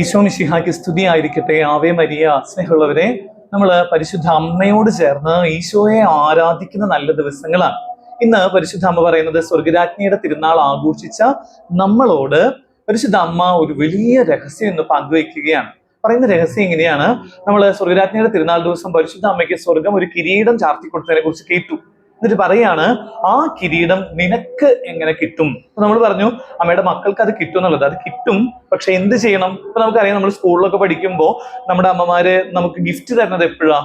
ഈശോ സ്തുതി സ്തുതിയായിരിക്കട്ടെ. Ave Maria സ്നേഹമുള്ളവരെ നമ്മൾ പരിശുദ്ധ അമ്മയോട് ചേർന്ന് ഈശോയെ ആരാധിക്കുന്ന നല്ല ദിവസങ്ങളാണ്. ഇന്ന് പരിശുദ്ധ അമ്മ പറയുന്നത് സ്വർഗരാജ്ഞിയുടെ തിരുനാൾ ആഘോഷിച്ച നമ്മളോട് പരിശുദ്ധ അമ്മ ഒരു വലിയ രഹസ്യം ഇന്ന് പങ്കുവയ്ക്കുകയാണ്. പറയുന്ന രഹസ്യം ഇങ്ങനെയാണ്. നമ്മൾ സ്വർഗരാജ്ഞിയുടെ തിരുനാൾ ദിവസം പരിശുദ്ധ അമ്മയ്ക്ക് സ്വർഗം ഒരു കിരീടം ചാർത്തി കൊടുത്തതിനെ കുറിച്ച് കേട്ടു. എന്നിട്ട് പറയാണ് ആ കിരീടം നിനക്ക് എങ്ങനെ കിട്ടും? നമ്മൾ പറഞ്ഞു അമ്മയുടെ മക്കൾക്ക് അത് കിട്ടും എന്നുള്ളത്. അത് കിട്ടും പക്ഷെ എന്ത് ചെയ്യണം? ഇപ്പൊ നമുക്കറിയാം നമ്മൾ സ്കൂളിലൊക്കെ പഠിക്കുമ്പോൾ നമ്മുടെ അമ്മമാര് നമുക്ക് ഗിഫ്റ്റ് തരുന്നത് എപ്പോഴാ?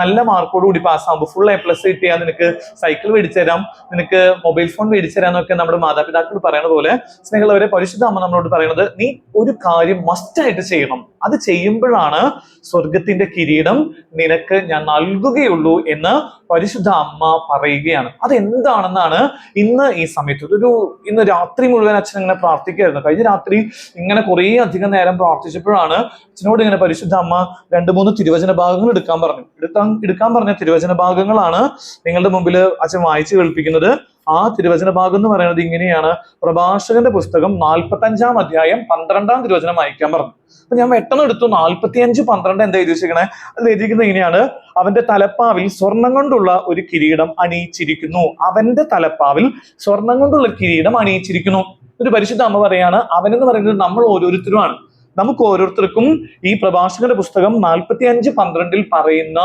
നല്ല മാർക്കോട് കൂടി പാസ്സാകുമ്പോൾ ഫുൾ എ പ്ലസ് കിട്ടിയാൽ നിനക്ക് സൈക്കിൾ മേടിച്ചു തരാം നിനക്ക് മൊബൈൽ ഫോൺ മേടിച്ചു തരാം എന്നൊക്കെ നമ്മുടെ മാതാപിതാക്കൾ പറയുന്ന പോലെ സ്നേഹമുള്ളവരെ പരിശുദ്ധ അമ്മ നമ്മളോട് പറയുന്നത് നീ ഒരു കാര്യം മസ്റ്റായിട്ട് ചെയ്യണം. അത് ചെയ്യുമ്പോഴാണ് സ്വർഗത്തിന്റെ കിരീടം നിനക്ക് ഞാൻ നൽകുകയുള്ളൂ എന്ന് പരിശുദ്ധ അമ്മ പറയുകയാണ്. അതെന്താണെന്നാണ് ഇന്ന് ഈ സമയത്ത് ഒരു ഇന്ന് രാത്രി മുഴുവൻ അച്ഛൻ ഇങ്ങനെ പ്രാർത്ഥിക്കുകയായിരുന്നു. കഴിഞ്ഞ രാത്രി ഇങ്ങനെ കുറേ അധികം നേരം പ്രാർത്ഥിച്ചപ്പോഴാണ് അച്ഛനോട് ഇങ്ങനെ പരിശുദ്ധ അമ്മ രണ്ട് മൂന്ന് തിരുവചന ഭാഗങ്ങൾ എടുക്കാൻ പറഞ്ഞു. എടുക്കാൻ എടുക്കാൻ പറഞ്ഞ തിരുവചന ഭാഗങ്ങളാണ് നിങ്ങളുടെ മുമ്പിൽ അച്ഛൻ വായിച്ചു കേൾപ്പിക്കുന്നത്. ആ തിരുവചന ഭാഗം എന്ന് പറയുന്നത് ഇങ്ങനെയാണ്. പ്രഭാഷകന്റെ പുസ്തകം നാൽപ്പത്തി അഞ്ചാം അധ്യായം പന്ത്രണ്ടാം തിരുവചനം വായിക്കാൻ പറഞ്ഞു. അപ്പൊ ഞാൻ പെട്ടെന്ന് എടുത്തു. നാൽപ്പത്തി അഞ്ച് പന്ത്രണ്ട് എന്താ എഴുതി അത് എഴുതിയിരിക്കുന്നത് ഇങ്ങനെയാണ്. അവന്റെ തലപ്പാവിൽ സ്വർണം കൊണ്ടുള്ള ഒരു കിരീടം അണിയിച്ചിരിക്കുന്നു. അവന്റെ തലപ്പാവിൽ സ്വർണം കൊണ്ടുള്ള കിരീടം അണിയിച്ചിരിക്കുന്നു. ഒരു പരിശുദ്ധ അമ്മ പറയാണ് അവനെന്ന് പറയുന്നത് നമ്മൾ ഓരോരുത്തരുമാണ്. നമുക്ക് ഓരോരുത്തർക്കും ഈ പ്രഭാഷകന്റെ പുസ്തകം നാൽപ്പത്തി അഞ്ച് പന്ത്രണ്ടിൽ പറയുന്ന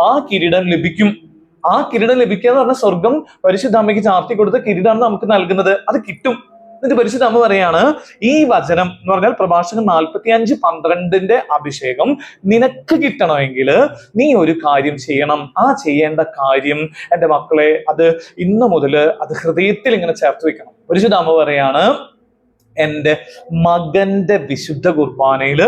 ആ കിരീടം ലഭിക്കും. ആ കിരീടം ലഭിക്കുക എന്ന് പറഞ്ഞ സ്വർഗം പരിശുദ്ധ അമ്മയ്ക്ക് ചാർത്തി കൊടുത്ത കിരീടമാണ് നമുക്ക് നൽകുന്നത്. അത് കിട്ടും. എന്നിട്ട് പരിശുദ്ധ അമ്മ പറയാണ് ഈ വചനം എന്ന് പറഞ്ഞാൽ പ്രഭാഷകൻ നാൽപ്പത്തി അഞ്ച് പന്ത്രണ്ടിന്റെ അഭിഷേകം നിനക്ക് കിട്ടണമെങ്കിൽ നീ ഒരു കാര്യം ചെയ്യണം. ആ ചെയ്യേണ്ട കാര്യം എന്റെ മക്കളെ അത് ഇന്നു മുതൽ അത് ഹൃദയത്തിൽ ഇങ്ങനെ ചേർത്ത് വെക്കണം. പരിശുദ്ധ അമ്മ പറയാണ് എന്റെ മകന്റെ വിശുദ്ധ കുർബാനയിൽ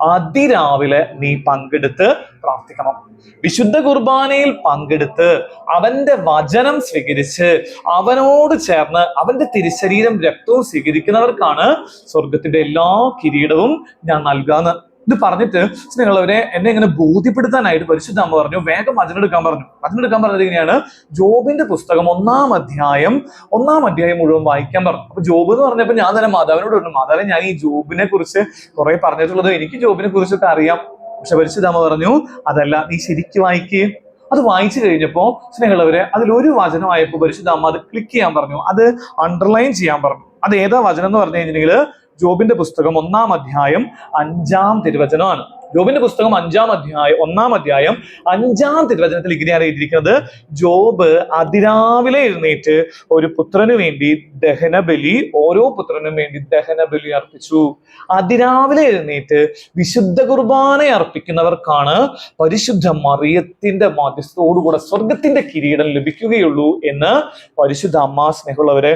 അതിരാവിലെ നീ പങ്കെടുത്ത് പ്രാർത്ഥിക്കണം. വിശുദ്ധ കുർബാനയിൽ പങ്കെടുത്ത് അവന്റെ വചനം സ്വീകരിച്ച് അവനോട് ചേർന്ന് അവന്റെ തിരുശരീരം രക്തവും സ്വീകരിക്കുന്നവർക്കാണ് സ്വർഗത്തിന്റെ എല്ലാ കിരീടവും ഞാൻ നൽകാന്ന്. ഇത് പറഞ്ഞിട്ട് സ്നേഹമുള്ളവരെ എന്നെ ഇങ്ങനെ ബോധ്യപ്പെടുത്താനായിട്ട് പരിശുദ്ധ അമ്മ പറഞ്ഞു. വേഗം വചനെടുക്കാൻ പറഞ്ഞു. വചനെടുക്കാൻ പറഞ്ഞത് ഇങ്ങനെയാണ് ജോബിന്റെ പുസ്തകം ഒന്നാം അധ്യായം ഒന്നാം അധ്യായം മുഴുവൻ വായിക്കാൻ പറഞ്ഞു. അപ്പൊ ജോബ് എന്ന് പറഞ്ഞപ്പോൾ ഞാൻ തന്നെ മാതാവിനോട് പറഞ്ഞു മാതാവെ ഞാൻ ഈ ജോബിനെ കുറിച്ച് കുറെ പറഞ്ഞിട്ടുള്ളത് എനിക്ക് ജോബിനെ കുറിച്ചൊക്കെ അറിയാം. പക്ഷെ പരിശുദ്ധ അമ്മ പറഞ്ഞു അതല്ല നീ ശരിക്കും വായിക്ക്. അത് വായിച്ചു കഴിഞ്ഞപ്പോൾ സ്നേഹമുള്ളവരെ അതിലൊരു ഒരു വചനമായപ്പോ പരിശുദ്ധ അമ്മ അത് ക്ലിക്ക് ചെയ്യാൻ പറഞ്ഞു. അത് അണ്ടർലൈൻ ചെയ്യാൻ പറഞ്ഞു. അത് ഏതാ വചനം എന്ന് പറഞ്ഞു കഴിഞ്ഞിട്ടുണ്ടെങ്കിൽ ജോബിന്റെ പുസ്തകം ഒന്നാം അധ്യായം അഞ്ചാം തിരുവചനമാണ്. ജോബിന്റെ പുസ്തകം അഞ്ചാം അധ്യായം ഒന്നാം അധ്യായം അഞ്ചാം തിരുവചനത്തിൽ ഇങ്ങനെയാണ് എഴുതിയിരിക്കുന്നത്. ജോബ് അതിരാവിലെ എഴുന്നേറ്റ് ഒരു പുത്രന് വേണ്ടി ദഹനബലി ഓരോ പുത്രനും വേണ്ടി ദഹനബലി അർപ്പിച്ചു. അതിരാവിലെ എഴുന്നേറ്റ് വിശുദ്ധ കുർബാന അർപ്പിക്കുന്നവർക്കാണ് പരിശുദ്ധ മറിയത്തിന്റെ മധ്യസ്ഥോടുകൂടെ സ്വർഗത്തിന്റെ കിരീടം ലഭിക്കുകയുള്ളൂ എന്ന് പരിശുദ്ധ അമ്മ സ്നേഹമുള്ളവരെ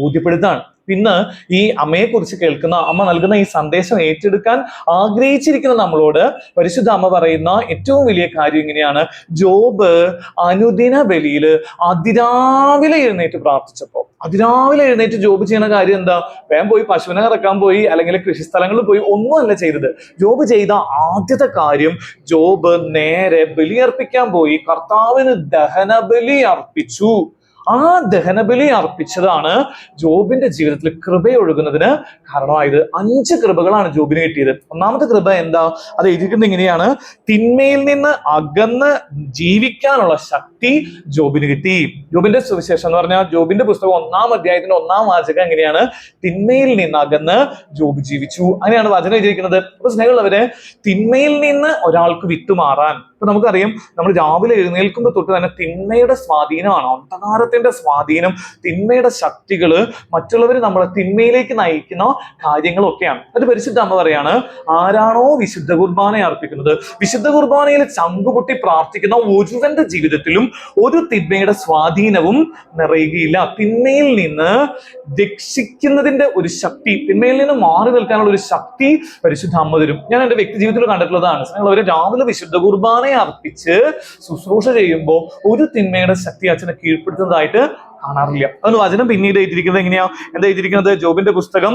ബോധ്യപ്പെടുത്താണ് ഇന്ന് ഈ അമ്മയെ കുറിച്ച് കേൾക്കുന്ന അമ്മ നൽകുന്ന ഈ സന്ദേശം ഏറ്റെടുക്കാൻ ആഗ്രഹിച്ചിരിക്കുന്ന നമ്മളോട് പരിശുദ്ധ അമ്മ പറയുന്ന ഏറ്റവും വലിയ കാര്യം ഇങ്ങനെയാണ്. ജോബ് അനുദിന ബലിയിൽ അതിരാവിലെ എഴുന്നേറ്റ് പ്രാർത്ഥിച്ചപ്പോൾ അതിരാവിലെ എഴുന്നേറ്റ് ജോബ് ചെയ്യുന്ന കാര്യം എന്താ? വേഗം പോയി പശുവിനെ ഇറക്കാൻ പോയി അല്ലെങ്കിൽ കൃഷി സ്ഥലങ്ങളിൽ പോയി ഒന്നുമല്ല ചെയ്തത്. ജോബ് ചെയ്ത ആദ്യത്തെ കാര്യം ജോബ് നേരെ ബലിയർപ്പിക്കാൻ പോയി. കർത്താവിന് ദഹന ബലി അർപ്പിച്ചു. ആ ദഹനബലി അർപ്പിച്ചതാണ് ജോബിന്റെ ജീവിതത്തിൽ കൃപയൊഴുകുന്നതിന് കാരണമായത്. അഞ്ച് കൃപകളാണ് ജോബിന് കിട്ടിയത്. ഒന്നാമത്തെ കൃപ എന്താ? അത് എഴുതിയിരിക്കുന്നത് ഇങ്ങനെയാണ്. തിന്മയിൽ നിന്ന് അകന്ന് ജീവിക്കാനുള്ള ശക്തി ജോബിന് കിട്ടി. ജോബിന്റെ സുവിശേഷം എന്ന് പറഞ്ഞാൽ ജോബിന്റെ പുസ്തകം ഒന്നാം അധ്യായത്തിന്റെ ഒന്നാം വാചകം എങ്ങനെയാണ്? തിന്മയിൽ നിന്ന് അകന്ന് ജോബ് ജീവിച്ചു. അങ്ങനെയാണ് വചനം എഴുതിയിരിക്കുന്നത്. അപ്പൊ സ്നേഹമുള്ളവരെ തിന്മയിൽ നിന്ന് ഒരാൾക്ക് വിട്ടുമാറാൻ ഇപ്പൊ നമുക്കറിയാം നമ്മൾ രാവിലെ എഴുന്നേൽക്കുമ്പോൾ തൊട്ട് തന്നെ തിന്മയുടെ സ്വാധീനമാണ്. അന്ധകാരത്തിന്റെ സ്വാധീനം തിന്മയുടെ ശക്തികൾ മറ്റുള്ളവർ നമ്മളെ തിന്മയിലേക്ക് നയിക്കുന്ന കാര്യങ്ങളൊക്കെയാണ്. അത് പരിശുദ്ധ അമ്മ പറയാണ് ആരാണോ വിശുദ്ധ കുർബാന അർപ്പിക്കുന്നത്? വിശുദ്ധ കുർബാനയിൽ ചങ്കുപൊട്ടി പ്രാർത്ഥിക്കുന്ന ഒരുവന്റെ ജീവിതത്തിലും ഒരു തിന്മയുടെ സ്വാധീനവും നിറയുകയില്ല. തിന്മയിൽ നിന്ന് രക്ഷിക്കുന്നതിന്റെ ഒരു ശക്തി തിന്മയിൽ നിന്ന് മാറി നിൽക്കാനുള്ള ഒരു ശക്തി പരിശുദ്ധ അമ്മ തരും. ഞാൻ എന്റെ വ്യക്തി ജീവിതത്തിൽ കണ്ടിട്ടുള്ളതാണ് അവർ രാവിലെ വിശുദ്ധ കുർബാന അർപ്പിച്ച് ശുശ്രൂഷ ചെയ്യുമ്പോൾ ഒരു തിന്മയുടെ ശക്തി അച്ഛനെ കീഴ്പ്പെടുത്തുന്നതായിട്ട് കാണാറില്ല. അതൊന്ന് വചനം പിന്നീട് എഴുതിയിരിക്കുന്നത് എങ്ങനെയാ? എന്താ എഴുതിയിരിക്കുന്നത്? ജോബിന്റെ പുസ്തകം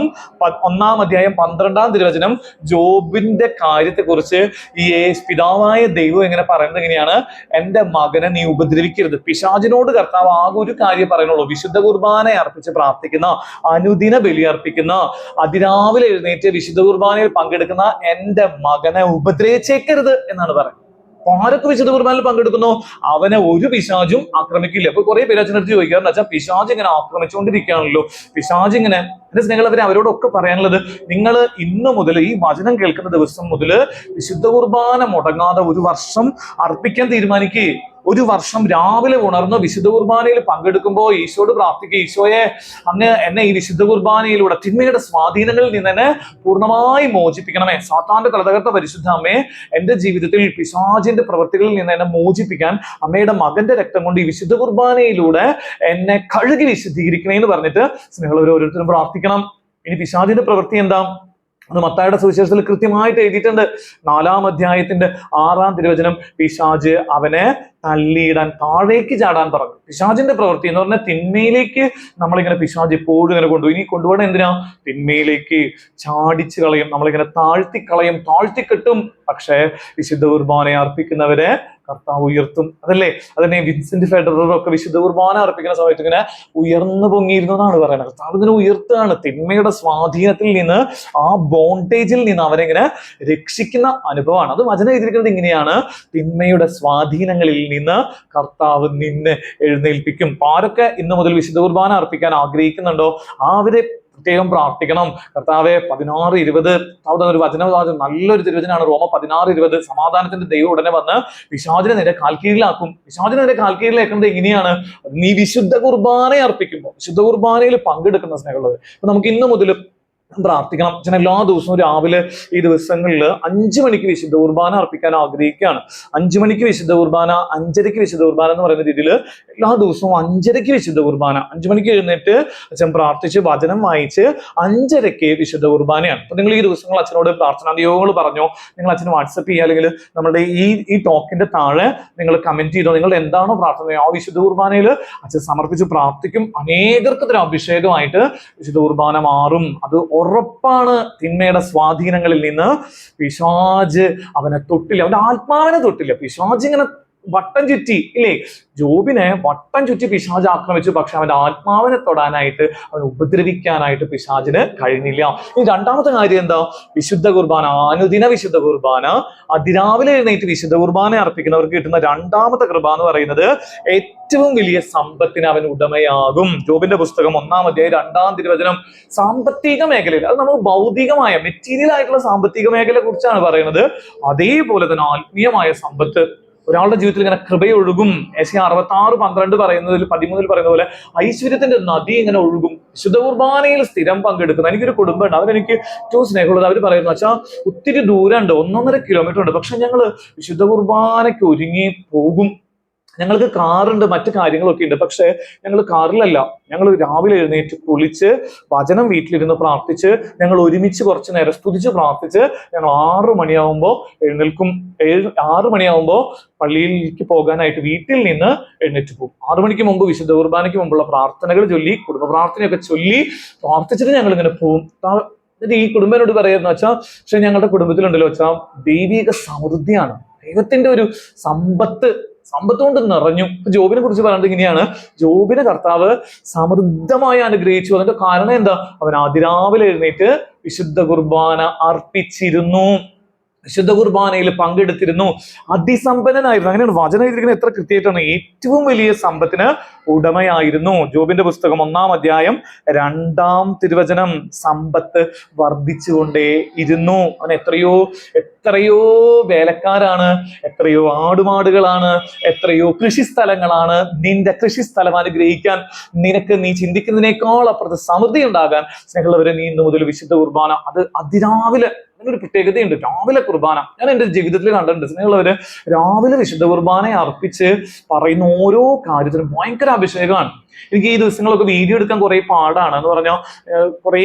ഒന്നാം അധ്യായം പന്ത്രണ്ടാം തിരുവചനം. ജോബിന്റെ കാര്യത്തെക്കുറിച്ച് ഈ പിതാവായ ദൈവം എങ്ങനെ പറയുന്നത് എങ്ങനെയാണ്? എന്റെ മകനെ നീ ഉപദ്രവിക്കരുത്. പിശാചിനോട് കർത്താവ് ആകെ ഒരു കാര്യം പറയുന്നുള്ളൂ. വിശുദ്ധ കുർബാന അർപ്പിച്ച് പ്രാർത്ഥിക്കുന്ന അനുദിന ബലി അർപ്പിക്കുന്ന അതിരാവിലെ എഴുന്നേറ്റ് വിശുദ്ധ കുർബാനയിൽ പങ്കെടുക്കുന്ന എന്റെ മകനെ ഉപദ്രവിച്ചേക്കരുത് എന്നാണ് പറയുന്നത്. ആരൊക്കെ വിശുദ്ധ കുർബാനയിൽ പങ്കെടുക്കുന്നു? അവനെ ഒരു പിശാചും ആക്രമിക്കില്ല. അപ്പൊ കുറെ പേര് അച്ഛനടുത്ത് ചോദിക്കാറുണ്ട് അച്ഛാ പിശാജ് ഇങ്ങനെ ആക്രമിച്ചുകൊണ്ടിരിക്കുകയാണല്ലോ പിശാജ് ഇങ്ങനെ എന്റെ സ്നേഹമുള്ളവരെ അവരോടൊക്കെ പറയാനുള്ളത് നിങ്ങൾ ഇന്ന് മുതൽ ഈ വചനം കേൾക്കുന്ന ദിവസം മുതൽ വിശുദ്ധ കുർബാന മുടങ്ങാതെ ഒരു വർഷം അർപ്പിക്കാൻ തീരുമാനിക്കുക ഒരു വർഷം രാവിലെ ഉണർന്ന് വിശുദ്ധ കുർബാനയിൽ പങ്കെടുക്കുമ്പോൾ ഈശോട് പ്രാർത്ഥിക്കുക ഈശോയെ അങ്ങ് എന്നെ ഈ വിശുദ്ധ കുർബാനയിലൂടെ തിന്മയുടെ സ്വാധീനങ്ങളിൽ നിന്ന് എന്നെ പൂർണമായി മോചിപ്പിക്കണമേ. സാത്താന്റെ തലതകർത്ത പരിശുദ്ധ അമ്മയെ എന്റെ ജീവിതത്തിൽ പിശാചിന്റെ പ്രവൃത്തികളിൽ നിന്ന് എന്നെ മോചിപ്പിക്കാൻ അമ്മയുടെ മകന്റെ രക്തം കൊണ്ട് ഈ വിശുദ്ധ കുർബാനയിലൂടെ എന്നെ കഴുകി വിശുദ്ധീകരിക്കണേ എന്ന് പറഞ്ഞിട്ട് സ്നേഹമുള്ളവർ ഓരോരുത്തരും പ്രാർത്ഥിക്കണം. ഇനി പിശാചിന്റെ പ്രവൃത്തി എന്താ? അത് മത്തായുടെ സുവിശേഷത്തിൽ കൃത്യമായിട്ട് എഴുതിയിട്ടുണ്ട്. നാലാം അധ്യായത്തിന്റെ ആറാം തിരുവചനം പിശാജ് അവനെ തള്ളിയിടാൻ താഴേക്ക് ചാടാൻ പറഞ്ഞു. പിശാജിന്റെ പ്രവൃത്തി എന്ന് പറഞ്ഞാൽ തിന്മയിലേക്ക് നമ്മളിങ്ങനെ പിശാജ് എപ്പോഴും ഇങ്ങനെ കൊണ്ടുപോയി. ഇനി കൊണ്ടുപോകണം എന്തിനാ? തിന്മയിലേക്ക് ചാടിച്ചു കളയും നമ്മളിങ്ങനെ താഴ്ത്തിക്കളയും താഴ്ത്തിക്കെട്ടും പക്ഷേ വിശുദ്ധ കുർബാനയെ അർപ്പിക്കുന്നവരെ കർത്താവ് ഉയർത്തും. അതല്ലേ? അതന്നെ വിൻസെന്റ് ഫെഡററും ഒക്കെ വിശുദ്ധ കുർബാന അർപ്പിക്കുന്ന സമയത്ത് ഇങ്ങനെ ഉയർന്നു പൊങ്ങിയിരുന്നു എന്നാണ് പറയുന്നത്. കർത്താവ് ഇതിനെ ഉയർത്തുകയാണ്. തിന്മയുടെ സ്വാധീനത്തിൽ നിന്ന് ആ ബോണ്ടേജിൽ നിന്ന് അവരെങ്ങനെ രക്ഷിക്കുന്ന അനുഭവമാണ്. അത് വചനം എഴുതിയിരിക്കുന്നത് ഇങ്ങനെയാണ്. തിന്മയുടെ സ്വാധീനങ്ങളിൽ നിന്ന് കർത്താവ് നിന്നെ എഴുന്നേൽപ്പിക്കും. ആരൊക്കെ ഇന്ന് മുതൽ വിശുദ്ധ കുർബാന അർപ്പിക്കാൻ ആഗ്രഹിക്കുന്നുണ്ടോ? അവരെ പ്രത്യേകം പ്രാർത്ഥിക്കണം. കർത്താവെ പതിനാറ് ഇരുപത് അവിടെ ഒരു വചന നല്ലൊരു തിരുവചനാണ്. റോമ പതിനാറ് ഇരുപത് സമാധാനത്തിന്റെ ദൈവം ഉടനെ വന്ന് പിശാചിനെ നിന്റെ കാൽക്കീഴിലാക്കും. പിശാചിനെ നിന്റെ കാൽക്കീഴിലാക്കുന്നത് എങ്ങനെയാണ് നീ വിശുദ്ധ കുർബാന അർപ്പിക്കുമ്പോൾ വിശുദ്ധ കുർബാനയിൽ പങ്കെടുക്കുന്ന സ്നേഹമുള്ളത്. അപ്പൊ നമുക്ക് ഇന്ന് മുതൽ പ്രാർത്ഥിക്കണം. അച്ഛൻ എല്ലാ ദിവസവും രാവിലെ ഈ ദിവസങ്ങളിൽ അഞ്ചു മണിക്ക് വിശുദ്ധ കുർബാന അർപ്പിക്കാൻ ആഗ്രഹിക്കുകയാണ്. അഞ്ചു മണിക്ക് വിശുദ്ധ കുർബാന അഞ്ചരയ്ക്ക് വിശുദ്ധ കുർബാന എന്ന് പറയുന്ന രീതിയിൽ എല്ലാ ദിവസവും അഞ്ചരയ്ക്ക് വിശുദ്ധ കുർബാന. അഞ്ചു മണിക്ക് എഴുന്നേറ്റ് അച്ഛൻ പ്രാർത്ഥിച്ച് വചനം വായിച്ച് അഞ്ചരയ്ക്ക് വിശുദ്ധ കുർബാനയാണ്. അപ്പൊ നിങ്ങൾ ഈ ദിവസങ്ങൾ അച്ഛനോട് പ്രാർത്ഥനാ നിയോഗങ്ങൾ പറഞ്ഞോ നിങ്ങൾ അച്ഛന് വാട്സപ്പ് ചെയ്യുക അല്ലെങ്കിൽ നമ്മുടെ ഈ ഈ ടോക്കിന്റെ താഴെ നിങ്ങൾ കമന്റ് ചെയ്തോ നിങ്ങൾ എന്താണോ പ്രാർത്ഥന ആ വിശുദ്ധ കുർബാനയിൽ അച്ഛൻ സമർപ്പിച്ച് പ്രാർത്ഥിക്കും. അനേകർക്ക് അഭിഷേകമായിട്ട് വിശുദ്ധ കുർബാന മാറും. അത് ഉറപ്പാണ് തിന്മയുടെ സ്വാധീനങ്ങളിൽ നിന്ന് പിശാജ് അവനെ തൊട്ടില്ല. അവന്റെ ആത്മാവിനെ തൊട്ടില്ല. പിശാജ് ഇങ്ങനെ വട്ടം ചുറ്റി ഇല്ലേ? ജോബിനെ വട്ടം ചുറ്റി പിശാജ് ആക്രമിച്ചു പക്ഷെ അവന്റെ ആത്മാവിനെ തൊടാനായിട്ട് അവനെ ഉപദ്രവിക്കാനായിട്ട് പിശാജിന് കഴിഞ്ഞില്ല. ഇനി രണ്ടാമത്തെ കാര്യം എന്താ? വിശുദ്ധ കുർബാന അനുദിന വിശുദ്ധ കുർബാന. അതിരാവിലെ എഴുന്നേറ്റ് വിശുദ്ധ കുർബാന അർപ്പിക്കുന്നവർക്ക് കിട്ടുന്ന രണ്ടാമത്തെ കൃപ എന്ന് പറയുന്നത് ഏറ്റവും വലിയ സമ്പത്തിന് അവൻ ഉടമയാകും. ജോബിന്റെ പുസ്തകം ഒന്നാം അധ്യായം രണ്ടാം തിരുവചനം. സാമ്പത്തിക മേഖലയിൽ അത് നമ്മൾ ഭൗതികമായ മെറ്റീരിയൽ ആയിട്ടുള്ള സാമ്പത്തിക മേഖലയെ കുറിച്ചാണ് പറയുന്നത്. അതേപോലെ തന്നെ ആത്മീയമായ സമ്പത്ത് ഒരാളുടെ ജീവിതത്തിൽ ഇങ്ങനെ കൃപയൊഴുകും ഏഷ്യ അറുപത്തി ആറ് പന്ത്രണ്ട് പറയുന്നതിൽ പതിമൂന്നിൽ പറയുന്ന പോലെ ഐശ്വര്യത്തിന്റെ നദി ഇങ്ങനെ ഒഴുകും. വിശുദ്ധ കുർബാനയിൽ സ്ഥിരം പങ്കെടുക്കുന്നത് എനിക്കൊരു കുടുംബം ഉണ്ട് അവരെനിക്ക് ഏറ്റവും സ്നേഹമുള്ളത് അവർ പറയുന്നു വെച്ചാൽ ഒത്തിരി ദൂരമുണ്ട് ഒന്നൊന്നര കിലോമീറ്റർ ഉണ്ട്. പക്ഷെ ഞങ്ങൾ വിശുദ്ധ കുർബാനയ്ക്ക് ഒരുങ്ങി പോകും. ഞങ്ങൾക്ക് കാറുണ്ട് മറ്റു കാര്യങ്ങളൊക്കെ ഉണ്ട്. പക്ഷെ ഞങ്ങൾ കാറിലല്ല. ഞങ്ങൾ രാവിലെ എഴുന്നേറ്റ് കുളിച്ച് വചനം വീട്ടിലിരുന്ന് പ്രാർത്ഥിച്ച് ഞങ്ങൾ ഒരുമിച്ച് കുറച്ച് നേരം സ്തുതിച്ച് പ്രാർത്ഥിച്ച് ഞങ്ങൾ ആറു മണിയാവുമ്പോൾ എഴുന്നേൽക്കും. ഏഴ് ആറു മണിയാവുമ്പോൾ പള്ളിയിലേക്ക് പോകാനായിട്ട് വീട്ടിൽ നിന്ന് എഴുന്നേറ്റ് പോകും. ആറു മണിക്ക് മുമ്പ് വിശുദ്ധ കുർബാനയ്ക്ക് മുമ്പുള്ള പ്രാർത്ഥനകൾ ചൊല്ലി കുടുംബ പ്രാർത്ഥനയൊക്കെ ചൊല്ലി പ്രാർത്ഥിച്ചിട്ട് ഞങ്ങൾ ഇങ്ങനെ പോകും. എന്നിട്ട് ഈ കുടുംബനോട് പറയുന്ന വെച്ചാൽ പക്ഷെ ഞങ്ങളുടെ കുടുംബത്തിലുണ്ടല്ലോ വെച്ചാൽ ദൈവിക സമൃദ്ധിയാണ്. ദൈവത്തിന്റെ ഒരു സമ്പത്ത് സമ്പത്ത് കൊണ്ട് നിറഞ്ഞു ജോബിനെ കുറിച്ച് പറയുന്നത് ഇങ്ങനെയാണ്. ജോബിനെ കർത്താവ് സമൃദ്ധമായി അനുഗ്രഹിച്ചു. അതിന്റെ കാരണം എന്താ? അവൻ അതിരാവിലെ എഴുന്നേറ്റ് വിശുദ്ധ കുർബാന അർപ്പിച്ചിരുന്നു. വിശുദ്ധ കുർബാനയിൽ പങ്കെടുത്തിരുന്നു. അതിസമ്പന്നനായിരുന്നു. അങ്ങനെയാണ് വചനം എഴുതിയിരിക്കുന്നത്. എത്ര കൃത്യമായിട്ടാണ്. ഏറ്റവും വലിയ സമ്പത്തിന് ഉടമയായിരുന്നു. ജോബിന്റെ പുസ്തകം ഒന്നാം അധ്യായം രണ്ടാം തിരുവചനം സമ്പത്ത് വർദ്ധിച്ചുകൊണ്ടേ ഇരുന്നു അവൻ എത്രയോ എത്രയോ വേലക്കാരാണ് എത്രയോ ആടുമാടുകളാണ് എത്രയോ കൃഷിസ്ഥലങ്ങളാണ് നിന്റെ കൃഷിസ്ഥലം അനുഗ്രഹിക്കാൻ നിനക്ക് നീ ചിന്തിക്കുന്നതിനേക്കാൾ അപ്പുറത്ത് സമൃദ്ധി ഉണ്ടാകാൻ സ്നേഹമുള്ളവരെ നീ ഇന്ന് മുതൽ വിശുദ്ധ കുർബാന അത് അതിരാവിലെ അതിനൊരു പ്രത്യേകതയുണ്ട്. രാവിലെ കുർബാന. ഞാൻ എന്റെ ജീവിതത്തിൽ കണ്ടിട്ടുണ്ട്. സ്നേഹമുള്ളവര് രാവിലെ വിശുദ്ധ കുർബാന അർപ്പിച്ച് പറയുന്ന ഓരോ കാര്യത്തിനും ഭയങ്കര അഭിഷേകമാണ് എനിക്ക് ഈ ദിവസങ്ങളൊക്കെ വീഡിയോ എടുക്കാൻ കുറെ പാടാണ് എന്ന് പറഞ്ഞാൽ കുറെ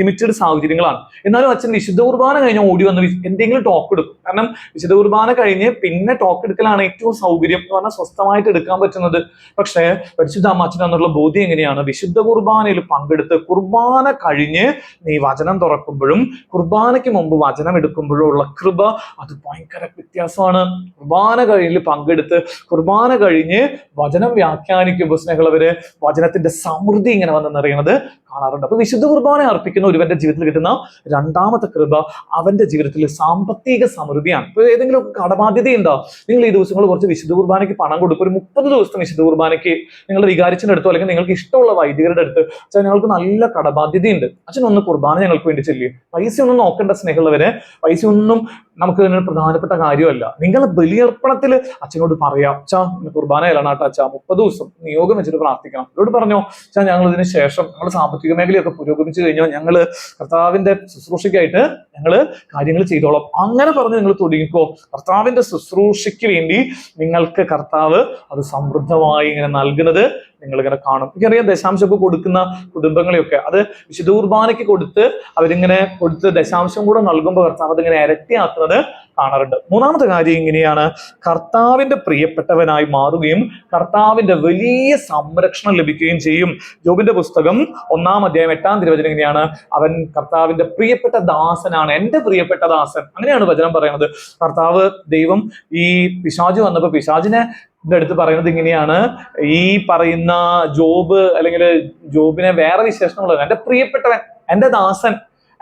ലിമിറ്റഡ് സാഹചര്യങ്ങളാണ്. എന്നാലും അച്ഛൻ വിശുദ്ധ കുർബാന കഴിഞ്ഞ് ഓടി വന്ന് എന്തെങ്കിലും ടോക്ക് എടുക്കും. കാരണം വിശുദ്ധ കുർബാന കഴിഞ്ഞ് പിന്നെ ടോക്ക് എടുക്കലാണ് ഏറ്റവും സൗകര്യം എന്ന് പറഞ്ഞാൽ സ്വസ്ഥമായിട്ട് എടുക്കാൻ പറ്റുന്നത്. പക്ഷേ പരിശുദ്ധ അമ്മച്ചൻ എന്നുള്ള ബോധ്യം എങ്ങനെയാണ്? വിശുദ്ധ കുർബാനയിൽ പങ്കെടുത്ത് കുർബാന കഴിഞ്ഞ് നീ വചനം തുറക്കുമ്പോഴും കുർബാനയ്ക്ക് മുമ്പ് വചനം എടുക്കുമ്പോഴും ഉള്ള കൃപ അത് ഭയങ്കര വ്യത്യാസമാണ്. കുർബാന കഴിഞ്ഞ് പങ്കെടുത്ത് കുർബാന കഴിഞ്ഞ് വചനം വ്യാഖ്യാനിക്കുമ്പോൾ സ്നേഹമുള്ളവര് വചനത്തിന്റെ സമൃദ്ധി ഇങ്ങനെ വന്ന് നിറയുന്നത് കാണാറുണ്ട്. അപ്പൊ വിശുദ്ധ കുർബാന അർപ്പിക്കുന്ന ഒരുവന്റെ ജീവിതത്തിൽ കിട്ടുന്ന രണ്ടാമത്തെ കൃപ അവന്റെ ജീവിതത്തിൽ സാമ്പത്തിക സമൃദ്ധിയാണ്. ഇപ്പൊ ഏതെങ്കിലും ഒക്കെ കടബാധ്യതയുണ്ടോ? നിങ്ങൾ ഈ ദിവസങ്ങൾ കുറച്ച് വിശുദ്ധ കുർബാനയ്ക്ക് പണം കൊടുക്കും. ഒരു മുപ്പത് ദിവസത്തെ വിശുദ്ധ കുർബാനയ്ക്ക് നിങ്ങളുടെ വികാരിച്ചിന്റെ അടുത്തോ അല്ലെങ്കിൽ നിങ്ങൾക്ക് ഇഷ്ടമുള്ള വൈദികരുടെ അടുത്ത് അച്ഛൻ ഞങ്ങൾക്ക് നല്ല കടബാധ്യതയുണ്ട്. അച്ഛൻ ഒന്ന് കുർബാന ഞങ്ങൾക്ക് വേണ്ടി ചെല്ലിയേ പൈസ ഒന്നും നോക്കേണ്ട സ്നേഹമുള്ളവരെ പൈസ ഒന്നും നമുക്ക് ഇതിന് പ്രധാനപ്പെട്ട കാര്യമല്ല. നിങ്ങൾ ബലിയർപ്പണത്തിൽ അച്ഛനോട് പറയാം അച്ഛാ കുർബാന ഇല്ലാണാട്ടാ അച്ഛാ മുപ്പത് ദിവസം നിയോഗം വെച്ചിട്ട് പ്രാർത്ഥിക്കണം. അവരോട് പറഞ്ഞോ അച്ഛാ ഞങ്ങൾ ഇതിന് ശേഷം ഞങ്ങൾ സാമ്പത്തിക മേഖലയൊക്കെ പുരോഗമിച്ചു കഴിഞ്ഞാൽ ഞങ്ങൾ കർത്താവിന്റെ ശുശ്രൂഷയ്ക്കായിട്ട് ഞങ്ങൾ കാര്യങ്ങൾ ചെയ്തോളാം. അങ്ങനെ പറഞ്ഞ് നിങ്ങൾ തുടങ്ങിക്കോ. കർത്താവിന്റെ ശുശ്രൂഷയ്ക്ക് വേണ്ടി നിങ്ങൾക്ക് കർത്താവ് അത് സമൃദ്ധമായി ഇങ്ങനെ നൽകുന്നത് നിങ്ങൾ ഇങ്ങനെ കാണും. എനിക്കറിയാം ദശാംശമൊക്കെ കൊടുക്കുന്ന കുടുംബങ്ങളെയൊക്കെ അത് വിശുദ്ധ കുർബാനയ്ക്ക് കൊടുത്ത് അവരിങ്ങനെ കൊടുത്ത് ദശാംശം കൂടെ നൽകുമ്പോൾ കർത്താവ് അതിങ്ങനെ ഇരട്ടിയാക്കുന്നത് കാണാറുണ്ട്. മൂന്നാമത്തെ കാര്യം ഇങ്ങനെയാണ്. കർത്താവിന്റെ പ്രിയപ്പെട്ടവനായി മാറുകയും കർത്താവിന്റെ വലിയ സംരക്ഷണം ലഭിക്കുകയും ചെയ്യും. ജോബിന്റെ പുസ്തകം ഒന്നാം അധ്യായം എട്ടാം തിരുവചനം ഇങ്ങനെയാണ്. അവൻ കർത്താവിന്റെ പ്രിയപ്പെട്ട ദാസനാണ്. എന്റെ പ്രിയപ്പെട്ട ദാസൻ. അങ്ങനെയാണ് വചനം പറയുന്നത്. കർത്താവ് ദൈവം ഈ പിശാജ് വന്നപ്പോ പിശാജിനെ അടുത്ത് പറയുന്നത് ഇങ്ങനെയാണ്. ഈ പറയുന്ന ജോബ് അല്ലെങ്കിൽ ജോബിനെ വേറെ വിശേഷണമുള്ളത് എന്റെ പ്രിയപ്പെട്ടവൻ എന്റെ ദാസൻ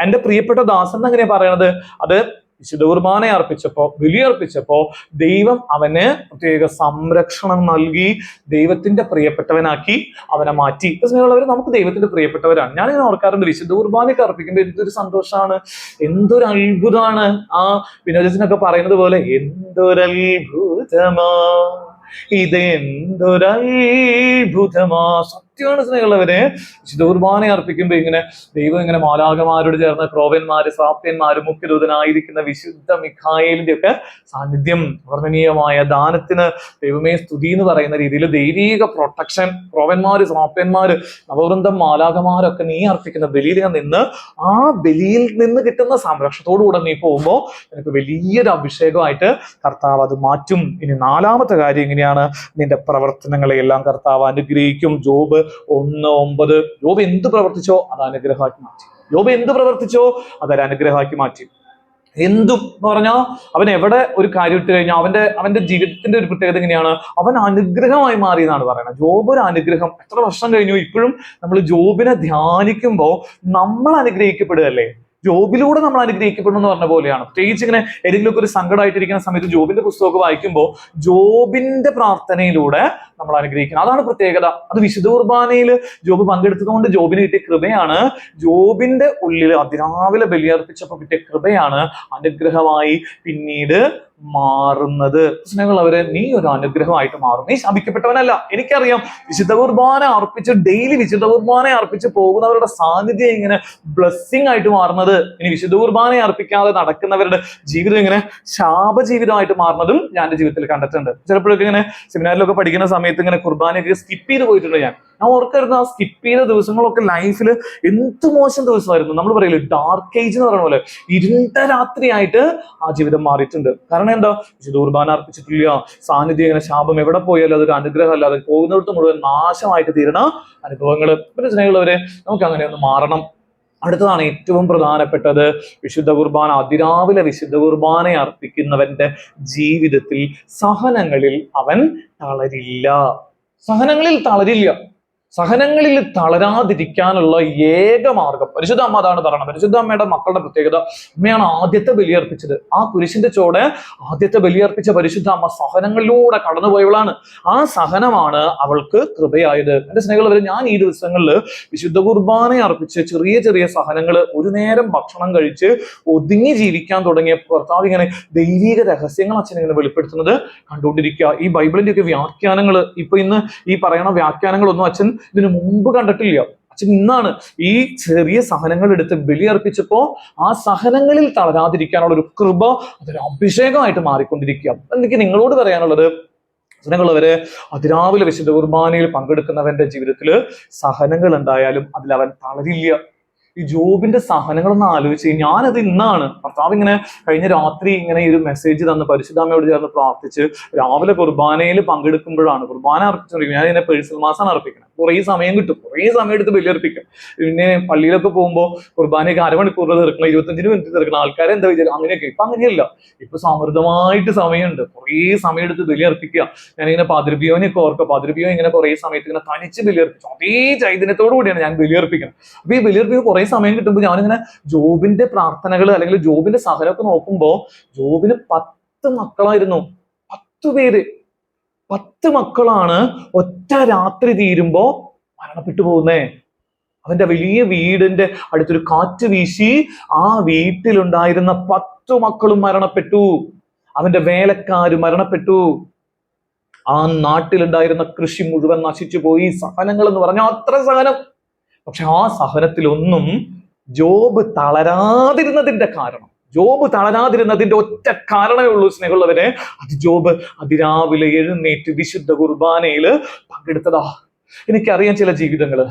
എന്റെ പ്രിയപ്പെട്ട ദാസൻ എന്നെങ്ങനെയാ പറയണത് അത് വിശുദ്ധ കുർബാന അർപ്പിച്ചപ്പോ ബലിയർപ്പിച്ചപ്പോ ദൈവം അവന് പ്രത്യേക സംരക്ഷണം നൽകി ദൈവത്തിന്റെ പ്രിയപ്പെട്ടവനാക്കി അവനെ മാറ്റി. സ്നേഹമുള്ളവർ നമുക്ക് ദൈവത്തിന്റെ പ്രിയപ്പെട്ടവരാണ്. ഞാനിങ്ങനെ ഓർക്കാറുണ്ട് വിശുദ്ധ കുർബാനയ്ക്ക് അർപ്പിക്കുമ്പോൾ എന്തൊരു സന്തോഷമാണ്. എന്തൊരു അത്ഭുതമാണ്. ആ വിനോദത്തിനൊക്കെ പറയുന്നത് പോലെ എന്തൊരത്ഭുതമാ ഇതെന്തൊരത്ഭുതമാ സത്യമാണ് സ്നേഹമുള്ളവരെ വിശുദ്ധ കുർബാന അർപ്പിക്കുമ്പോ ഇങ്ങനെ ദൈവം ഇങ്ങനെ മാലാകമാരോട് ചേർന്ന് ക്രോവന്മാര് സാപ്യന്മാര് മുഖ്യദൂതനായിരിക്കുന്ന വിശുദ്ധ മിഖായേലിന്റെ ഒക്കെ സാന്നിധ്യം വർണനീയമായ ദാനത്തിന് ദൈവമേ സ്തുതി എന്ന് പറയുന്ന രീതിയിൽ ദൈവീക പ്രൊട്ടക്ഷൻ ക്രോവന്മാര് സാപ്യന്മാര് നവവൃന്ദം മാലാകമാരൊക്കെ നീ അർപ്പിക്കുന്ന ബലിയിൽ നിന്ന് ആ ബലിയിൽ നിന്ന് കിട്ടുന്ന സംരക്ഷണത്തോടുകൂടെ നീ പോകുമ്പോൾ എനിക്ക് വലിയൊരു അഭിഷേകമായിട്ട് കർത്താവ് അത് മാറ്റും. ഇനി നാലാമത്തെ കാര്യം ഇങ്ങനെയാണ് നിന്റെ പ്രവർത്തനങ്ങളെ എല്ലാം കർത്താവ് അനുഗ്രഹിക്കും. ജോബ് ഒന്ന് ഒമ്പത്. യോബ് എന്ത് പ്രവർത്തിച്ചോ അത് അനുഗ്രഹമാക്കി മാറ്റി. യോബ് എന്ത് പ്രവർത്തിച്ചോ അതൊരു അനുഗ്രഹമാക്കി മാറ്റി. എന്തും എന്ന് പറഞ്ഞാൽ അവൻ എവിടെ ഒരു കാര്യം ഇട്ട് കഴിഞ്ഞാൽ അവന്റെ അവന്റെ ജീവിതത്തിന്റെ ഒരു പ്രത്യേകത എങ്ങനെയാണ്? അവൻ അനുഗ്രഹമായി മാറി എന്നാണ് പറയുന്നത്. ജോബ് ഒരു അനുഗ്രഹം. എത്ര വർഷം കഴിഞ്ഞു? ഇപ്പോഴും നമ്മൾ ജോബിനെ ധ്യാനിക്കുമ്പോൾ നമ്മൾ അനുഗ്രഹിക്കപ്പെടുകയല്ലേ? ജോബിലൂടെ നമ്മൾ അനുഗ്രഹിക്കപ്പെടും എന്ന് പറഞ്ഞ പോലെയാണ്. പ്രത്യേകിച്ച് ഇങ്ങനെ ഏതെങ്കിലുമൊക്കെ ഒരു സങ്കടമായിട്ടിരിക്കുന്ന സമയത്ത് ജോബിന്റെ പുസ്തകമൊക്കെ വായിക്കുമ്പോൾ ജോബിന്റെ പ്രാർത്ഥനയിലൂടെ നമ്മൾ അനുഗ്രഹിക്കുന്നത് അതാണ് പ്രത്യേകത. അത് വിശുദ്ധ കുർബാനയിൽ ജോബ് പങ്കെടുത്തതുകൊണ്ട് ജോബിന് കിട്ടിയ കൃപയാണ്. ജോബിന്റെ ഉള്ളിൽ അതിരാവിലെ ബലിയർപ്പിച്ചപ്പോൾ കിട്ടിയ കൃപയാണ് അനുഗ്രഹമായി പിന്നീട് മാറുന്നത്. സ്നേഹമുള്ളവരെ നീ ഒരു അനുഗ്രഹമായിട്ട് മാറും. നീ ശമിക്കപ്പെട്ടവനല്ല എനിക്കറിയാം വിശുദ്ധ കുർബാന അർപ്പിച്ച് ഡെയിലി വിശുദ്ധ കുർബാന അർപ്പിച്ച് പോകുന്നവരുടെ സാന്നിധ്യം ഇങ്ങനെ ബ്ലെസ്സിങ് ആയിട്ട് മാറുന്നത്. ഇനി വിശുദ്ധ കുർബാന അർപ്പിക്കാതെ നടക്കുന്നവരുടെ ജീവിതം ഇങ്ങനെ ശാപജീവിതമായിട്ട് മാറുന്നതും ഞാൻ എന്റെ ജീവിതത്തിൽ കണ്ടിട്ടുണ്ട്. ചിലപ്പോഴൊക്കെ ഇങ്ങനെ സെമിനാറിലൊക്കെ പഠിക്കുന്ന സമയത്ത് ഇങ്ങനെ കുർബാനയൊക്കെ സ്കിപ്പ് ചെയ്ത് പോയിട്ടുണ്ട് ഞാൻ. ഞാൻ ഓർക്കായിരുന്നു ആ സ്കിപ്പ് ചെയ്ത ദിവസങ്ങളൊക്കെ ലൈഫിൽ എന്ത് മോശം ദിവസമായിരുന്നു. നമ്മൾ പറയില്ലേ ഡാർക്ക് ഏജ് എന്ന് പറയുന്ന പോലെ ഇരുണ്ട രാത്രിയായിട്ട് ആ ജീവിതം മാറിയിട്ടുണ്ട്. കാരണം എന്താ? വിശുദ്ധ കുർബാന അർപ്പിച്ചിട്ടില്ല. ഇങ്ങനെ ശാപം എവിടെ പോയാലും അതൊരു അനുഗ്രഹമല്ല. അത് പോകുന്നിടത്ത് മുഴുവൻ നാശമായിട്ട് തീരണ അനുഭവങ്ങൾ പിന്നെ സ്നേഹമുള്ളവരെ നമുക്ക് അങ്ങനെ ഒന്ന് മാറണം. അടുത്തതാണ് ഏറ്റവും പ്രധാനപ്പെട്ടത് വിശുദ്ധ കുർബാന. അതിരാവിലെ വിശുദ്ധ കുർബാന അർപ്പിക്കുന്നവന്റെ ജീവിതത്തിൽ സഹനങ്ങളിൽ അവൻ തളരില്ല. സഹനങ്ങളിൽ തളരില്ല. സഹനങ്ങളിൽ തളരാതിരിക്കാനുള്ള ഏക മാർഗം. പരിശുദ്ധ അമ്മ അതാണ് പറയണം പരിശുദ്ധ അമ്മയുടെ മക്കളുടെ പ്രത്യേകത അമ്മയാണ് ആദ്യത്തെ ബലിയർപ്പിച്ചത്. ആ കുരിശിന്റെ ചോടെ ആദ്യത്തെ ബലിയർപ്പിച്ച പരിശുദ്ധ അമ്മ സഹനങ്ങളിലൂടെ കടന്നുപോയവളാണ്. ആ സഹനമാണ് അവൾക്ക് കൃപയായത്. എന്റെ സ്നേഹികൾ ഞാൻ ഈ ദിവസങ്ങളിൽ വിശുദ്ധ കുർബാന അർപ്പിച്ച് ചെറിയ ചെറിയ സഹനങ്ങൾ ഒരു നേരം ഭക്ഷണം കഴിച്ച് ഒതുങ്ങി ജീവിക്കാൻ തുടങ്ങിയ ഭർത്താവ് ഇങ്ങനെ ദൈവിക രഹസ്യങ്ങൾ അച്ഛൻ ഇങ്ങനെ വെളിപ്പെടുത്തുന്നത് കണ്ടുകൊണ്ടിരിക്കുക. ഈ ബൈബിളിന്റെ ഒക്കെ വ്യാഖ്യാനങ്ങൾ ഇപ്പൊ ഇന്ന് ഈ പറയണ വ്യാഖ്യാനങ്ങളൊന്നും അച്ഛൻ ഇതിനു മുമ്പ് കണ്ടിട്ടില്ല. അച്ഛൻ ഇന്നാണ് ഈ ചെറിയ സഹനങ്ങൾ എടുത്ത് ബലിയർപ്പിച്ചപ്പോ ആ സഹനങ്ങളിൽ തളരാതിരിക്കാനുള്ള ഒരു കൃപ അതൊരു അഭിഷേകമായിട്ട് മാറിക്കൊണ്ടിരിക്കുക. എനിക്ക് നിങ്ങളോട് പറയാനുള്ളത് സ്നേഹമുള്ളവരെ അതിരാവിലെ വിശുദ്ധ കുർബാനയിൽ പങ്കെടുക്കുന്നവന്റെ ജീവിതത്തിൽ സഹനങ്ങൾ ഉണ്ടായാലും അതിൽ അവൻ തളരില്ല. ഈ ജോബിന്റെ സഹനങ്ങളൊന്ന് ആലോചിച്ച് ഞാനത് ഇന്നാണ് ഭർത്താവ് ഇങ്ങനെ കഴിഞ്ഞ രാത്രി ഇങ്ങനെ ഈ ഒരു മെസ്സേജ് തന്ന് പരിശുദ്ധാമ്മയോട് ചേർന്ന് പ്രാർത്ഥിച്ച് രാവിലെ കുർബാനയിൽ പങ്കെടുക്കുമ്പോഴാണ് കുർബാന അർപ്പിച്ചുകൊണ്ടിരിക്കും ഞാൻ ഇതിനെ പേഴ്സണൽ മാസമാണ് അർപ്പിക്കണം. കുറേ സമയം കിട്ടും. കുറേ സമയം എടുത്ത് ബലിയർപ്പിക്കും പിന്നെ പള്ളിയിലൊക്കെ പോകുമ്പോൾ കുർബാനയ്ക്ക് അരമണിക്കൂറിൽ തീർക്കണം ഇരുപത്തഞ്ചിന് മിനിറ്റ് തീർക്കണം. ആൾക്കാരെ എന്താ വിചാരം അങ്ങനെയൊക്കെ. ഇപ്പൊ അങ്ങനെയല്ല. ഇപ്പൊ സമൃദ്ധമായിട്ട് സമയമുണ്ട്. കുറേ സമയം എടുത്ത് ബലിയർപ്പിക്കുക ഞാനിങ്ങനെ പാതിരബിയോനെയൊക്കെ ഓർക്കുക പാതിരബിയോ ഇങ്ങനെ കുറേ സമയത്ത് ഇങ്ങനെ തനിച്ച് ബലിയർപ്പിച്ചു അതേ ചൈതന്യത്തോടു കൂടിയാണ് ഞാൻ ബലിയർപ്പിക്കുന്നത് അപ്പൊ ഈ ബലിയർപ്പിക്കുക കുറേ സമയം കിട്ടുമ്പോൾ ഞാനിങ്ങനെ ജോബിന്റെ പ്രാർത്ഥനകൾ അല്ലെങ്കിൽ ജോബിന്റെ സഹനമൊക്കെ നോക്കുമ്പോൾ ജോബിന് പത്ത് മക്കളായിരുന്നു. പത്ത് പേര്. പത്ത് മക്കളാണ് ഒറ്റ രാത്രി തീരുമ്പോ മരണപ്പെട്ടു പോകുന്നേ. അവന്റെ വലിയ വീടിന്റെ അടുത്തൊരു കാറ്റ് വീശി ആ വീട്ടിലുണ്ടായിരുന്ന പത്തു മക്കളും മരണപ്പെട്ടു. അവന്റെ വേലക്കാര് മരണപ്പെട്ടു. ആ നാട്ടിലുണ്ടായിരുന്ന കൃഷി മുഴുവൻ നശിച്ചു പോയി. സഹനങ്ങൾ എന്ന് പറഞ്ഞാൽ അത്ര സഹനം. പക്ഷെ ആ സഹനത്തിലൊന്നും ജോബ് തളരാതിരുന്നതിന്റെ കാരണം ജോബ് തളരാതിരുന്നതിന്റെ ഒറ്റ കാരണമേ ഉള്ളൂ സ്നേഹമുള്ളവരെ. അത് ജോബ് അതിരാവിലെ എഴുന്നേറ്റ് വിശുദ്ധ കുർബാനയിൽ പങ്കെടുത്തതാ. എനിക്കറിയാം ചില ജീവിതങ്ങൾ.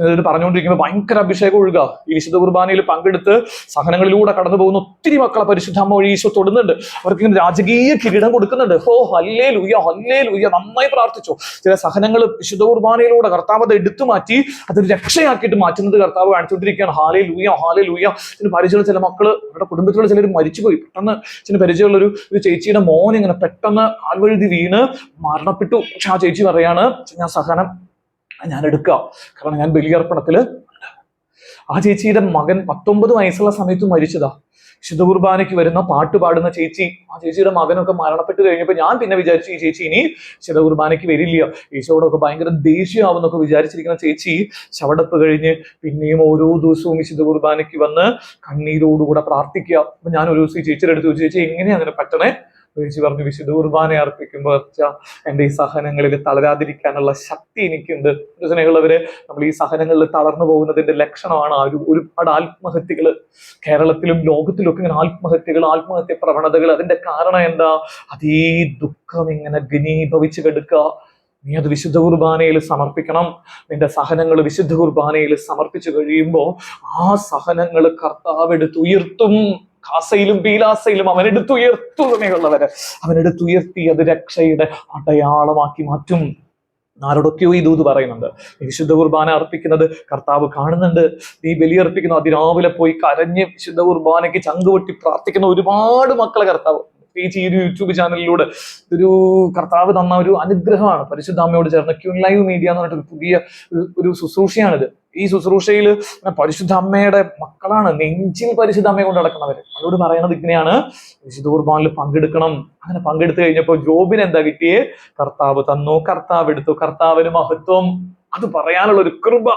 ഇത് പറഞ്ഞുകൊണ്ടിരിക്കുന്നത് ഭയങ്കര അഭിഷേകം ഒഴുക. ഈ വിശുദ്ധ കുർബാനയിൽ പങ്കെടുത്ത് സഹനങ്ങളിലൂടെ കടന്നു പോകുന്ന ഒത്തിരി മക്കളെ പരിശുദ്ധ അമ്മ വഴി ഈശോ തൊടുന്നുണ്ട്. അവർക്ക് ഇങ്ങനെ രാജകീയ കിരീടം കൊടുക്കുന്നുണ്ട്. ഹോ ഹല്ലേ ലുയ്യ ഹല്ലേ ലുയ്യ നന്നായി പ്രാർത്ഥിച്ചു. ചില സഹനങ്ങൾ വിശുദ്ധ കുർബാനയിലൂടെ കർത്താവ് അത് എടുത്തു മാറ്റി അതൊരു രക്ഷയാക്കിയിട്ട് മാറ്റുന്നത് കർത്താവ് കാണിച്ചുകൊണ്ടിരിക്കുകയാണ്. ഹാലേ ലൂയ ഹാലേ ലൂയ ഇതിന് പരിചയമുള്ള ചില മക്കൾ അവരുടെ കുടുംബത്തിലുള്ള ചിലർ മരിച്ചുപോയി. പെട്ടെന്ന് ചില പരിചയമുള്ള ഒരു ഒരു ചേച്ചിയുടെ മോൻ ഇങ്ങനെ പെട്ടെന്ന് കാൽവഴുതി വീണ് മരണപ്പെട്ടു. പക്ഷെ ആ ചേച്ചി പറയാണ് ഞാൻ സഹനം ഞാൻ എടുക്കാം. കാരണം ഞാൻ ബലിയർപ്പണത്തിൽ ആ ചേച്ചിയുടെ മകൻ പത്തൊമ്പത് വയസ്സുള്ള സമയത്ത് മരിച്ചതാ. വിശുദ്ധ കുർബാനയ്ക്ക് വരുന്ന പാട്ട് പാടുന്ന ചേച്ചി ആ ചേച്ചിയുടെ മകനൊക്കെ മരണപ്പെട്ട് കഴിഞ്ഞപ്പോൾ ഞാൻ പിന്നെ വിചാരിച്ചു ഈ ചേച്ചി ഇനി വിശുദ്ധ കുർബാനയ്ക്ക് വരില്ല. ഈശോടൊക്കെ ഭയങ്കര ദേഷ്യമാവുന്നൊക്കെ വിചാരിച്ചിരിക്കുന്ന ചേച്ചി ശവടപ്പ് കഴിഞ്ഞ് പിന്നെയും ഓരോ ദിവസവും വിശുദ്ധ കുർബാനയ്ക്ക് വന്ന് കണ്ണീരോടുകൂടെ പ്രാർത്ഥിക്കുക. അപ്പൊ ഞാൻ ഒരു ദിവസം ഈ ചേച്ചിയുടെ അടുത്ത് ചോദിച്ചു ചേച്ചി എങ്ങനെയാ അങ്ങനെ പറ്റണേ? ചേച്ചി പറഞ്ഞു വിശുദ്ധ കുർബാന അർപ്പിക്കുമ്പോൾ എന്റെ ഈ സഹനങ്ങളിൽ തളരാതിരിക്കാനുള്ള ശക്തി എനിക്കുണ്ട്. സ്നേഹമുള്ളവരെ നമ്മൾ ഈ സഹനങ്ങളിൽ തളർന്നു പോകുന്നതിന്റെ ലക്ഷണമാണ് ഒരു ഒരുപാട് ആത്മഹത്യകൾ കേരളത്തിലും ലോകത്തിലും ഇങ്ങനെ ആത്മഹത്യകൾ ആത്മഹത്യ പ്രവണതകൾ. അതിന്റെ കാരണം എന്താ? അതേ ദുഃഖം ഇങ്ങനെ ഗനീഭവിച്ചു കെടുക്കുക നീ അത് വിശുദ്ധ കുർബാനയിൽ സമർപ്പിക്കണം. നിന്റെ സഹനങ്ങൾ വിശുദ്ധ കുർബാനയിൽ സമർപ്പിച്ചു കഴിയുമ്പോൾ ആ സഹനങ്ങൾ കർത്താവ് എടുത്ത് ഉയർത്തും. ഖാസയിലും പീലാസയിലും അവൻ എടുത്തുയർത്തുന്നവരെ അവൻ അത് രക്ഷയുടെ അടയാളമാക്കി മാറ്റും. ആരോടൊക്കെയോ ഈ ദൂത് പറയുന്നുണ്ട്. ഈ വിശുദ്ധ കുർബാന അർപ്പിക്കുന്നത് കർത്താവ് കാണുന്നുണ്ട്. നീ ബലിയർപ്പിക്കുന്നു അതിരാവിലെ പോയി കരഞ്ഞ് വിശുദ്ധ കുർബാനയ്ക്ക് ചങ്കുവെട്ടി പ്രാർത്ഥിക്കുന്ന ഒരുപാട് മക്കളെ കർത്താവ്. പ്രത്യേകിച്ച് ഈ ഒരു യൂട്യൂബ് ചാനലിലൂടെ ഒരു കർത്താവ് തന്ന ഒരു അനുഗ്രഹമാണ്. പരിശുദ്ധാമ്മയോട് ചേർന്ന ക്യൂൺ ലൈവ് മീഡിയ എന്ന് പറഞ്ഞിട്ട് ഒരു പുതിയ ഒരു ശുശ്രൂഷയാണിത്. ഈ ശുശ്രൂഷയിൽ പരിശുദ്ധ അമ്മയുടെ മക്കളാണ്. നെഞ്ചിൽ പരിശുദ്ധ അമ്മയെ കൊണ്ട് നടക്കുന്നവര്. അവരോട് പറയുന്നത് ഇങ്ങനെയാണ്. വിശുദ്ധ കുർബാനിൽ പങ്കെടുക്കണം. അങ്ങനെ പങ്കെടുത്തു കഴിഞ്ഞപ്പോൾ ജോബിന് എന്താ കിട്ടിയേ? കർത്താവ് തന്നു. കർത്താവ് എടുത്തു. കർത്താവിന് മഹത്വം. അത് പറയാനുള്ള ഒരു കൃപ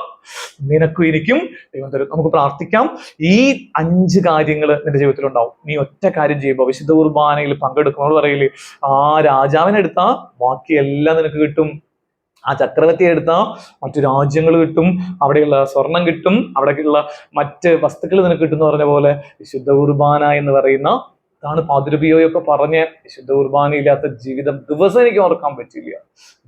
നിനക്കും എനിക്കും ദൈവം തരും. നമുക്ക് പ്രാർത്ഥിക്കാം. ഈ അഞ്ച് കാര്യങ്ങൾ നിന്റെ ജീവിതത്തിൽ ഉണ്ടാവും നീ ഒറ്റ കാര്യം ചെയ്യുമ്പോൾ വിശുദ്ധ കുർബാനയിൽ പങ്കെടുക്കുന്നവർ പറയില്ലേ? ആ രാജാവിനെടുത്താ ബാക്കിയെല്ലാം നിനക്ക് കിട്ടും. ആ ചക്രവർത്തി എടുത്താൽ മറ്റു രാജ്യങ്ങൾ കിട്ടും അവിടെയുള്ള സ്വർണം കിട്ടും അവിടെയുള്ള മറ്റ് വസ്തുക്കൾ നിനക്ക് കിട്ടും എന്ന് പറഞ്ഞ പോലെ വിശുദ്ധ കുർബാന എന്ന് പറയുന്ന അതാണ് പാതിരബിയോയൊക്കെ പറഞ്ഞ വിശുദ്ധ കുർബാനയില്ലാത്ത ജീവിതം ദിവസം എനിക്ക് ഓർക്കാൻ പറ്റില്ല.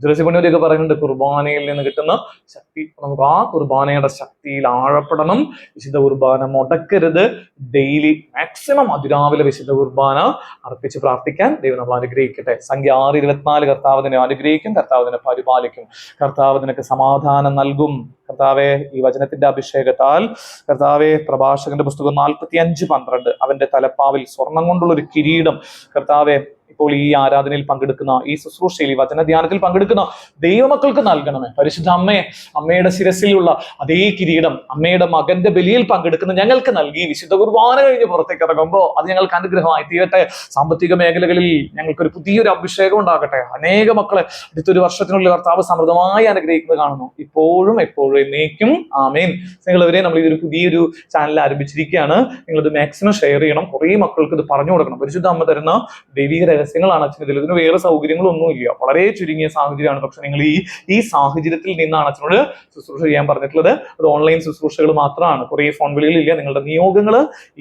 ദ്രസിപണിയൊക്കെ പറയുന്നുണ്ട് കുർബാനയിൽ നിന്ന് കിട്ടുന്ന ശക്തി നമുക്ക് ആ കുർബാനയുടെ ശക്തിയിൽ ആഴപ്പെടണം. വിശുദ്ധ കുർബാന മുടക്കരുത്. ഡെയിലി മാക്സിമം അതിരാവിലെ വിശുദ്ധ കുർബാന അർപ്പിച്ച് പ്രാർത്ഥിക്കാൻ ദൈവം നമ്മൾ അനുഗ്രഹിക്കട്ടെ. സംഖ്യ ആറ് ഇരുപത്തിനാല് കർത്താവ് നിന്നെ അനുഗ്രഹിക്കും കർത്താവ് നിന്നെ പരിപാലിക്കും. കർത്താവ് നിനക്ക് സമാധാനം നൽകും. കർത്താവെ ഈ വചനത്തിന്റെ അഭിഷേകത്താൽ കർത്താവെ പ്രഭാഷകന്റെ പുസ്തകം നാൽപ്പത്തി അഞ്ച് പന്ത്രണ്ട് അവന്റെ തലപ്പാവിൽ സ്വർണം കൊണ്ടുള്ള ഒരു കിരീടം കർത്താവെ ഇപ്പോൾ ഈ ആരാധനയിൽ പങ്കെടുക്കുന്ന ഈ ശുശ്രൂഷയിൽ വചനധ്യാനത്തിൽ പങ്കെടുക്കുന്ന ദൈവമക്കൾക്ക് നൽകണമേ. പരിശുദ്ധ അമ്മയെ അമ്മയുടെ ശിരസിലുള്ള അതേ കിരീടം അമ്മയുടെ മകന്റെ ബലിയിൽ പങ്കെടുക്കുന്ന ഞങ്ങൾക്ക് നൽകി. വിശുദ്ധ കുർബാന കഴിഞ്ഞ് പുറത്തേക്ക് ഇറങ്ങുമ്പോൾ അത് ഞങ്ങൾക്ക് അനുഗ്രഹമായി തീരട്ടെ. സാമ്പത്തിക മേഖലകളിൽ ഞങ്ങൾക്കൊരു പുതിയൊരു അഭിഷേകം ഉണ്ടാകട്ടെ. അനേക മക്കളെ അടുത്തൊരു വർഷത്തിനുള്ളിൽ കർത്താവ് സമൃദ്ധമായി അനുഗ്രഹിക്കുന്നത് കാണുന്നു. ഇപ്പോഴും എപ്പോഴും എന്നേക്കും ആമേൻ. നിങ്ങളവരെ നമ്മൾ ഇതൊരു പുതിയൊരു ചാനൽ ആരംഭിച്ചിരിക്കുകയാണ്. നിങ്ങളിത് മാക്സിമം ഷെയർ ചെയ്യണം. കുറേ മക്കൾക്ക് ഇത് പറഞ്ഞു കൊടുക്കണം. പരിശുദ്ധ അമ്മ തരുന്ന ദൈവിക രഹസ്യങ്ങളാണ് അച്ഛൻ ഇതിന് വേറെ സൗകര്യങ്ങളൊന്നും ഇല്ല വളരെ ചുരുങ്ങിയ സാഹചര്യമാണ്. പക്ഷെ നിങ്ങൾ ഈ ഈ സാഹചര്യത്തിൽ നിന്നാണ് അച്ഛനോട് ശുശ്രൂഷ ചെയ്യാൻ പറഞ്ഞിട്ടുള്ളത്. അത് ഓൺലൈൻ ശുശ്രൂഷകൾ മാത്രമാണ്. കുറേ ഫോൺ വിളികളില്ല. നിങ്ങളുടെ നിയോഗങ്ങൾ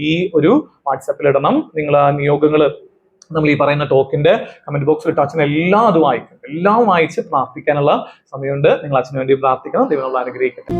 ഈ ഒരു വാട്സാപ്പിൽ ഇടണം. നിങ്ങൾ ആ നിയോഗങ്ങൾ നമ്മൾ ഈ പറയുന്ന ടോക്കിന്റെ കമന്റ് ബോക്സിൽ ഇട്ട് അച്ഛൻ എല്ലാം അത് വായിക്കും. എല്ലാം വായിച്ച് പ്രാർത്ഥിക്കാനുള്ള സമയമുണ്ട്. നിങ്ങൾ അച്ഛന് വേണ്ടി പ്രാർത്ഥിക്കണം. ദൈവം അനുഗ്രഹിക്കട്ടെ.